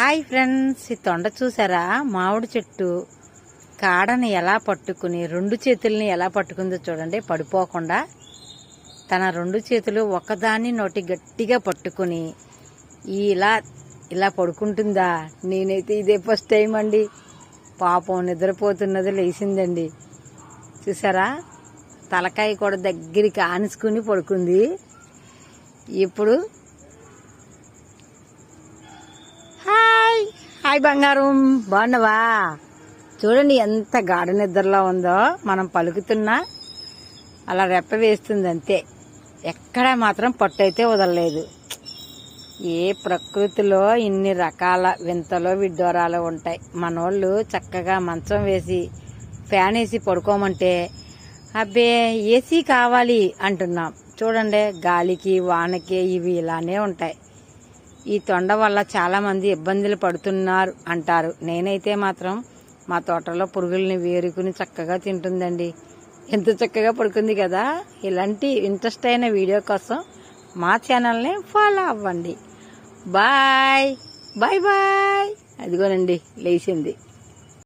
Hi friends ఈ తొండ చూసారా? మామిడి చెట్టు కాడని ఎలా పట్టుకుని రెండు చేతుల్ని ఎలా పట్టుకుందో చూడండి. పడిపోకుండా తన రెండు చేతులు ఒకదాన్ని నోటి గట్టిగా పట్టుకుని ఇలా ఇలా పడుకుంటుందా? నేనైతే ఇదే ఫస్ట్ టైం అండి. పాపం నిద్రపోతున్నది లేచిందండి. చూసారా? తలకాయ కూడా దగ్గరికి ఆనుచుకుని పడుకుంది. ఇప్పుడు హాయ్ బంగారం బాగున్నావా? చూడండి ఎంత గాఢ నిద్రలో ఉందో మనం పలుకుతున్నా అలా రెప్ప వేస్తుంది అంతే. ఎక్కడ మాత్రం పట్టు అయితే వదలలేదు. ఏ ప్రకృతిలో ఇన్ని రకాల వింతలు విడ్డూరాలు ఉంటాయి? మనోళ్ళు చక్కగా మంచం వేసి ఫ్యాన్ వేసి పడుకోమంటే అబ్బే ఏసీ కావాలి అంటున్నాం. చూడండి గాలికి వానకి ఇవి ఇలానే ఉంటాయి. ఈ తొండ వల్ల చాలామంది ఇబ్బందులు పడుతున్నారు అంటారు. నేనైతే మాత్రం మా తోటలో పురుగుల్ని వేరుకుని చక్కగా తింటుందండి. ఎంత చక్కగా పడుకుంది కదా? ఇలాంటి ఇంట్రెస్ట్ అయిన వీడియో కోసం మా ఛానల్ని ఫాలో అవ్వండి. బాయ్. Bye bye. అదిగోనండి లేచింది.